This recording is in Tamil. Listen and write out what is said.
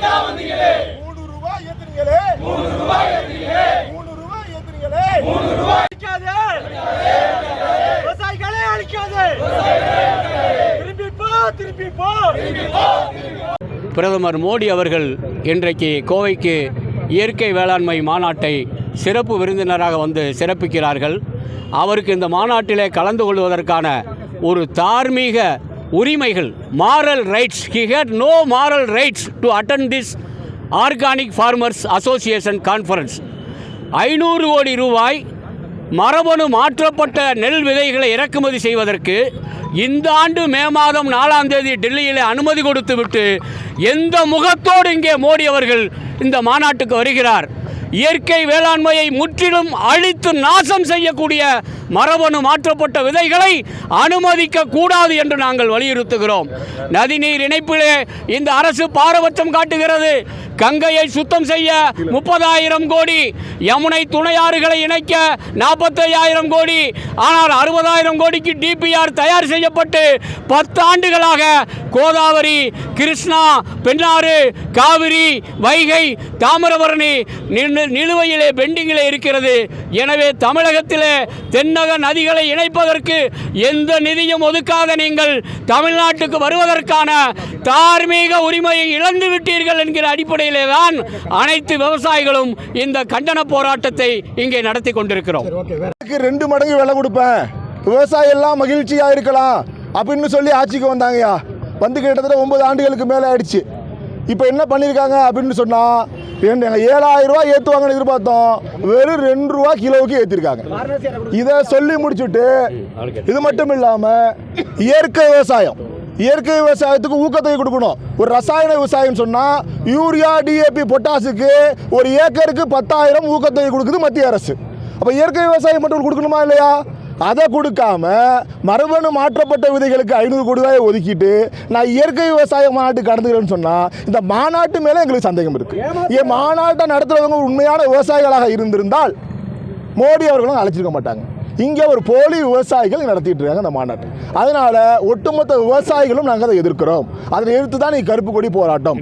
மூணு ரூபாய் ஏத்துறீங்களே மூணு ரூபாய் ஏத்துறீங்களே மூணு ரூபாய் ஏத்துறீங்களே அழிக்காதே. விவசாயிகளே அழிக்காதே. திரும்பி போ திரும்பி போ பிரதமர் மோடி அவர்கள் இன்றைக்கு கோவைக்கு இயற்கை வேளாண்மை மாநாட்டை சிறப்பு விருந்தினராக வந்து சிறப்பிக்கிறார்கள். அவருக்கு இந்த மாநாட்டிலே கலந்து கொள்வதற்கான ஒரு தார்மீக உரிமைகள் moral rights he had no moral rights to attend this organic farmers association conference ஐநூறு கோடி ரூபாய் மரபணு மாற்றப்பட்ட நெல் விதைகளை இறக்குமதி செய்வதற்கு இந்த ஆண்டு மே மாதம் நாலாம் தேதி டெல்லியில் அனுமதி கொடுத்துவிட்டு எந்த முகத்தோடு இங்கே மோடி அவர்கள் இந்த மாநாட்டுக்கு வருகிறார்? இயற்கை வேளாண்மையை முற்றிலும் அழித்து நாசம் செய்யக்கூடிய மரபணு மாற்றப்பட்ட விதைகளை அனுமதிக்க கூடாது என்று நாங்கள் வலியுறுத்துகிறோம். நதிநீர் இணைப்பிலே இந்த அரசு பாரபட்சம் காட்டுகிறது. கங்கையை சுத்தம் செய்ய முப்பதாயிரம் கோடி யமுனை துணையாறுகளை இணைக்க நாற்பத்தையாயிரம் கோடி ஆனால் அறுபதாயிரம் கோடிக்கு டிபிஆர் தயார் செய்யப்பட்டு பத்து ஆண்டுகளாக கோதாவரி கிருஷ்ணா பெண்ணாறு காவிரி வைகை தாமிரபரணி நிலுவையிலே பெண்டிங்கிலே இருக்கிறது. எனவே தமிழகத்திலே தென்னக நதிகளை இணைப்பதற்கு எந்த நிதியும் ஒதுக்காத நீங்கள் தமிழ்நாட்டுக்கு வருவதற்கான தார்மீக உரிமையை இழந்து விட்டீர்கள் என்கிற அடிப்படையில் தான் அனைத்து விவசாயிகளும் இந்த கண்டன போராட்டத்தை இங்கே நடத்தி கொண்டிருக்கிறோம். ரெண்டு மடங்கு விலை கொடுப்பேன். விவசாயம் எல்லாம் மகிழ்ச்சியா இருக்கலாம் அப்படின்னு சொல்லி ஆட்சிக்கு வந்தாங்கய்யா. வந்து கிட்டத்தட்ட ஒன்பது ஆண்டுகளுக்கு மேலே ஆயிடுச்சு. இப்போ என்ன பண்ணியிருக்காங்க அப்படின்னு சொன்னால் ரெண்டு ஏழாயிரம் ரூபா ஏற்றுவாங்கன்னு எதிர்பார்த்தோம். வெறும் ரெண்டு ரூபா கிலோவுக்கு ஏற்றிருக்காங்க இதை சொல்லி முடிச்சுட்டு இது மட்டும் இல்லாமல் இயற்கை விவசாயம். இயற்கை விவசாயத்துக்கு ஊக்கத்தொகை கொடுக்கணும். ஒரு ரசாயன விவசாயம் சொன்னால் யூரியா டிஏபி பொட்டாசுக்கு ஒரு ஏக்கருக்கு பத்தாயிரம் ஊக்கத்தொகை கொடுக்குது மத்திய அரசு. அப்போ இயற்கை விவசாயம் மட்டும் கொடுக்கணுமா இல்லையா? அதை கொடுக்காம மரபணு மாற்றப்பட்ட விதைகளுக்கு ஐநூறு கோடி ரூபாயை ஒதுக்கிட்டு நான் இயற்கை விவசாய மாநாட்டு கடந்துக்கிறேன்னு சொன்னால் இந்த மாநாட்டு மேலே எங்களுக்கு சந்தேகம் இருக்கு. என் மாநாட்டை நடத்துறவங்க உண்மையான விவசாயிகளாக இருந்திருந்தால் மோடி அவர்களும் அழைச்சிருக்க மாட்டாங்க. இங்கே ஒரு போலி விவசாயிகள் நடத்திட்டு இருக்காங்க இந்த மாநாட்டை. அதனால ஒட்டுமொத்த விவசாயிகளும் நாங்கள் அதை எதிர்க்கிறோம். அதை எதிர்த்து தான் நீ கருப்பு கொடி போராட்டம்.